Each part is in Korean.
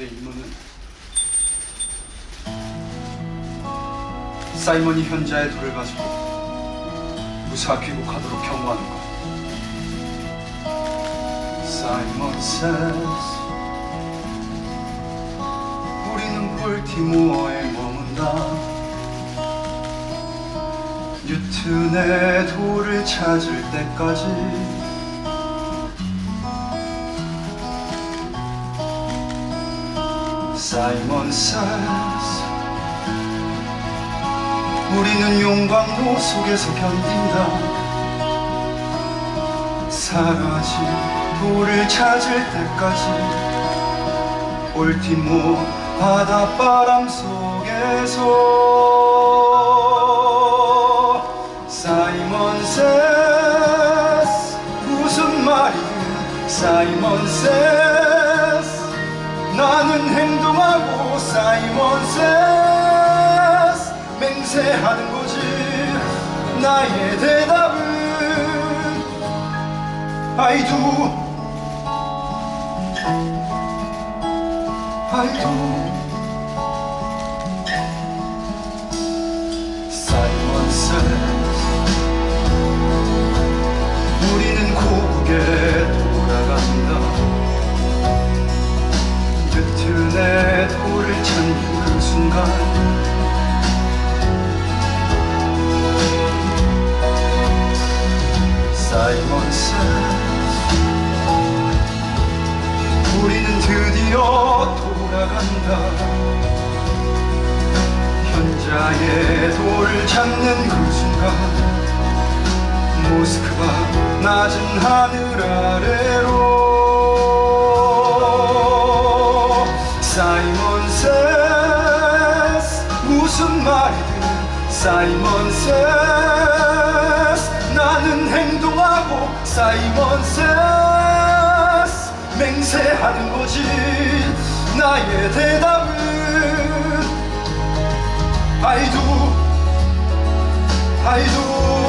내 임무는 사이먼이 현자의 돌을 가지고 무사 귀국하도록 경고하는 것. 사이먼 says 우리는 볼티모어에 머문다 뉴튼의 돌을 찾을 때까지 사이먼 says 우리는 용광로 속에서 견딘다. 사라진 돌을 찾을 때까지 올티모 바닷바람 속에서 사이먼 세스. 무슨 말이든 사이먼 세스. 나는 행동 사이먼 세스 맹세하는 거지. 나의 대답은 I do. I do. Says 우리는 고국에 돌아간다. 뉴튼의 돌을 찾는 그 순간. 사이먼 says 우리는 드디어 돌아간다. 현자의 돌을 찾는 그 순간 모스크바 낮은 하늘 아래로 세스 무슨 말이든 사이먼 세스 나는 행동하고 사이먼 세스 맹세하는 거지. 나의 대답은 I do. I do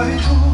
爱他。